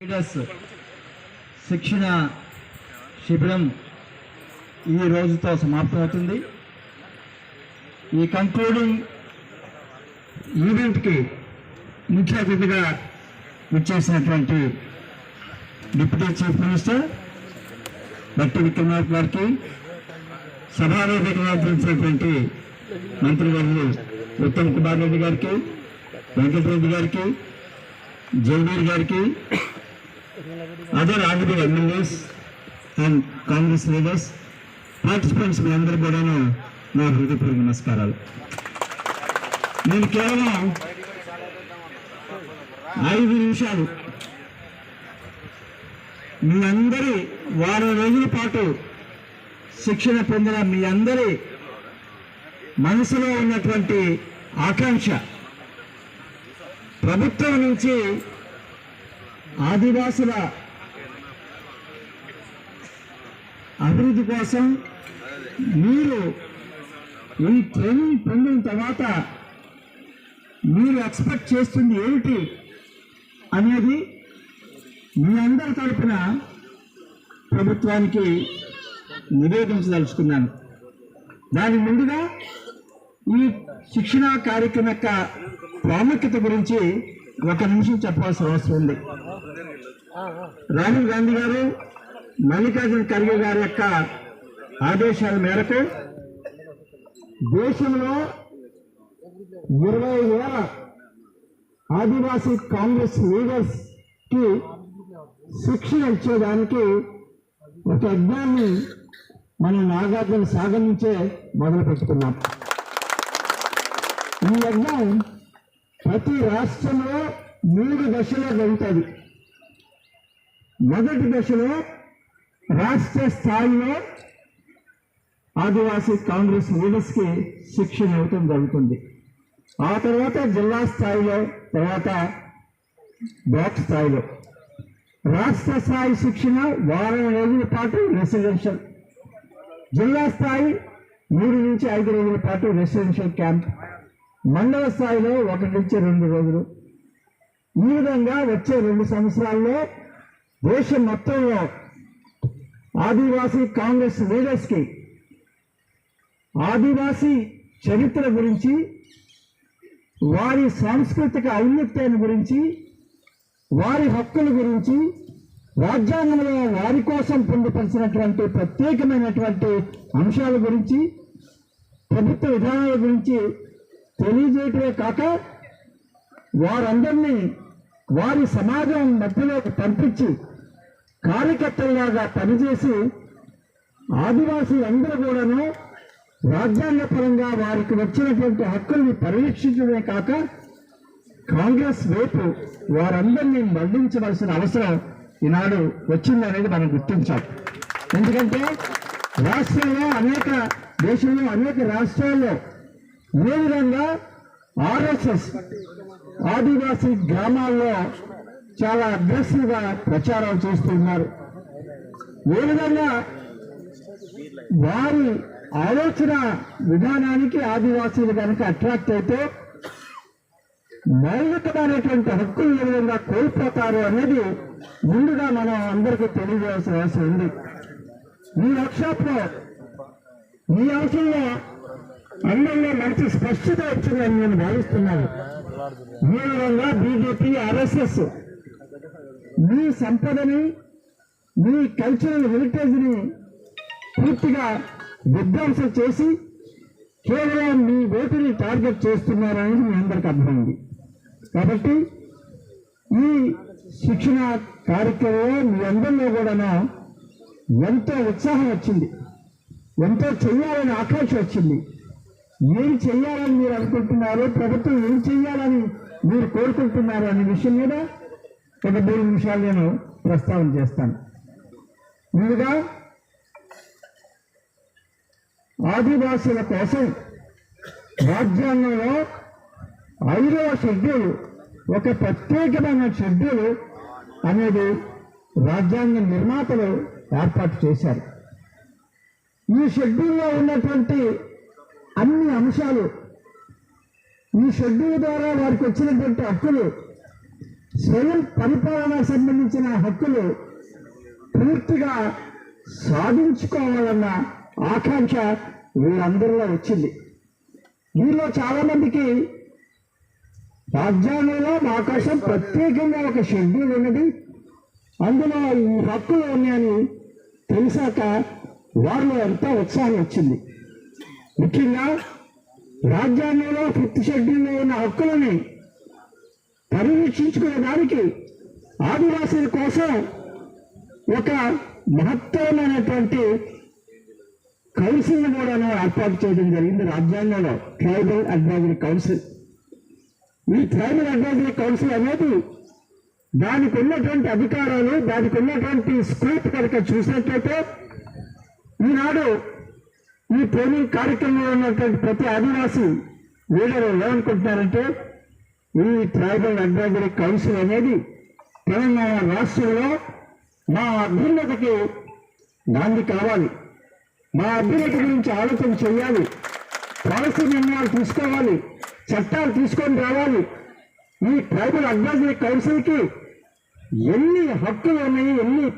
Leaders శిక్షణ శిబిరం ఈ రోజుతో సమాప్తమవుతుంది ఈ కంక్లూడింగ్ ఈవెంట్కి ముఖ్య అతిథిగా విచ్చేసినటువంటి deputy chief minister Bhatti Vikramarka గారికి సభావేదికగా ఆదరించినటువంటి మంత్రివర్యులు ఉత్తమ్ కుమార్ రెడ్డి గారికి వెంకటరెడ్డి గారికి జయవీర్ గారికి other honourable MLAs and Congress leaders participants మీ అందరూ కూడాను నా హృదయపూర్వక నమస్కారాలు. నేను కేవలం ఐదు నిమిషాలు మీ అందరి వారం రోజుల పాటు శిక్షణ పొందిన మీ అందరి మనసులో ఉన్నటువంటి ఆకాంక్ష ప్రభుత్వం నుంచి ఆదివాసుల అభివృద్ధి కోసం మీరు ఈ ట్రైనింగ్ పొందిన తర్వాత మీరు ఎక్స్పెక్ట్ చేస్తుంది ఏమిటి అనేది మీ అందరి తరపున ప్రభుత్వానికి నివేదించదలుచుకున్నాను. దాని ముందుగా ఈ శిక్షణ కార్యక్రమం యొక్క ప్రాముఖ్యత గురించి ఒక నిమిషం చెప్పాల్సిన అవసరం ఉంది. రాహుల్ గాంధీ గారు మల్లికార్జున ఖర్గే గారి యొక్క ఆదేశాల మేరకు దేశంలో ఇరవై వేల ఆదివాసీ కాంగ్రెస్ లీడర్స్కి శిక్షణ ఇచ్చేదానికి ఒక యజ్ఞాన్ని మనం నాగార్జున సాగర్ నుంచే మొదలు పెట్టుకున్నాం ఈ యజ్ఞం ప్రతి రాష్ట్రంలో మూడు దశలో జరుగుతుంది మొదటి దశలో రాష్ట్ర స్థాయిలో ఆదివాసీ కాంగ్రెస్ లీడర్స్కి శిక్షణ ఇవ్వటం జరుగుతుంది. ఆ తర్వాత జిల్లా స్థాయిలో తర్వాత బ్లాక్ స్థాయిలో. రాష్ట్ర స్థాయి శిక్షణ వారం రోజుల పాటు రెసిడెన్షియల్. జిల్లా స్థాయి మూడు నుంచి ఐదు రోజుల పాటు రెసిడెన్షియల్ క్యాంప్. మండల స్థాయిలో ఒకటి నుంచి రెండు రోజులు. ఈ విధంగా వచ్చే రెండు సంవత్సరాల్లో దేశం మొత్తంలో ఆదివాసీ కాంగ్రెస్ లీడర్స్కి ఆదివాసీ చరిత్ర గురించి వారి సాంస్కృతిక ఔన్నత్యాన్ని గురించి వారి హక్కుల గురించి రాజ్యాంగంలో వారి కోసం పొందుపరిచినటువంటి ప్రత్యేకమైనటువంటి అంశాల గురించి ప్రభుత్వ విధానాల గురించి తెలియజేయటమే కాక వారందరినీ వారి సమాజం మధ్యలోకి పంపించి కార్యకర్తల్లాగా పనిచేసి ఆదివాసీలందరూ కూడాను రాజ్యాంగపరంగా వారికి వచ్చినటువంటి హక్కుల్ని పరిరక్షించడమే కాక కాంగ్రెస్ వైపు వారందరినీ మళ్ళించవలసిన అవసరం ఈనాడు వచ్చిందనేది మనం గుర్తించాలి ఎందుకంటే రాష్ట్రంలో అనేక దేశంలో అనేక రాష్ట్రాల్లో ఏ విధంగా ఆర్ఎస్ఎస్ ఆదివాసీ గ్రామాల్లో చాలా అగ్రెసివ్గా ప్రచారం చేస్తున్నారు. ఏ విధంగా వారి ఆలోచన విధానానికి ఆదివాసీలు కనుక అట్రాక్ట్ అయితే మౌలికమైనటువంటి హక్కులు ఏ విధంగా కోల్పోతారు అనేది ముందుగా మనం అందరికీ తెలియజేయాల్సిన అవసరం ఉంది. ఈ వర్క్షాప్లో ఈ అంశంలో అందరిలో మంచి స్పష్టత వచ్చిందని నేను భావిస్తున్నాను. ఈ విధంగా బీజేపీ ఆర్ఎస్ఎస్ మీ సంపదని మీ కల్చరల్ హెరిటేజ్ని పూర్తిగా విధ్వంసం చేసి కేవలం మీ ఓటుని టార్గెట్ చేస్తున్నారనేది మీ అందరికి అర్థమైంది. కాబట్టి ఈ శిక్షణ కార్యక్రమంలో మీ అందరిలో కూడా ఎంతో ఉత్సాహం వచ్చింది. ఎంతో చెయ్యాలని ఆకాంక్ష వచ్చింది. ఏం చెయ్యాలని మీరు అనుకుంటున్నారో ప్రభుత్వం ఏం చెయ్యాలని మీరు కోరుకుంటున్నారు అనే విషయం మీద ఒక మూడు నిమిషాలు నేను ప్రస్తావన చేస్తాను. ముందుగా ఆదివాసుల కోసం రాజ్యాంగంలో ఐదవ షెడ్యూల్ ఒక ప్రత్యేకమైన షెడ్యూల్ అనేది రాజ్యాంగ నిర్మాతలు ఏర్పాటు చేశారు. ఈ షెడ్యూల్లో ఉన్నటువంటి అన్ని అంశాలు. ఈ షెడ్యూల్ ద్వారా వారికి వచ్చినటువంటి హక్కులు స్వయం పరిపాలనకు సంబంధించిన హక్కులు పూర్తిగా సాధించుకోవాలన్న ఆకాంక్ష వీరందరిలో వచ్చింది. వీళ్ళలో చాలామందికి రాజ్యాంగంలో మా కోసం ప్రత్యేకంగా ఒక షెడ్యూల్ ఉన్నది. అందులో ఈ హక్కులు ఉన్నాయని తెలిసాక వారిలో ఎంతో ఉత్సాహం వచ్చింది. ముఖ్యంగా రాజ్యాంగంలో ఫిఫ్త్ షెడ్యూల్లో ఉన్న హక్కులని పరిరక్షించుకునే దానికి ఆదివాసీల కోసం ఒక మహత్తరమైనటువంటి కౌన్సిల్ కూడా ఏర్పాటు చేయడం జరిగింది. రాజ్యాంగంలో ట్రైబల్ అడ్వైజరీ కౌన్సిల్. ఈ ట్రైబల్ అడ్వైజరీ కౌన్సిల్ అనేది దానికి ఉన్నటువంటి అధికారాలు దానికి ఉన్నటువంటి స్కోప్ కనుక చూసినట్లయితే ఈనాడు ఈ ట్రైనింగ్ కార్యక్రమంలో ఉన్నటువంటి ప్రతి ఆదివాసీ వీళ్ళలో ఏమనుకుంటున్నారంటే ఈ ట్రైబల్ అడ్వైజరీ కౌన్సిల్ అనేది తెలంగాణ రాష్ట్రంలో మా అభ్యున్నతకి దాన్ని కావాలి. మా అభ్యున్నత గురించి ఆలోచన చేయాలి. పాలసీ నిర్ణయాలు తీసుకోవాలి. చట్టాలు తీసుకొని రావాలి. ఈ ట్రైబల్ అడ్వైజరీ కౌన్సిల్కి ఎన్ని హక్కులు ఉన్నాయి ఎన్ని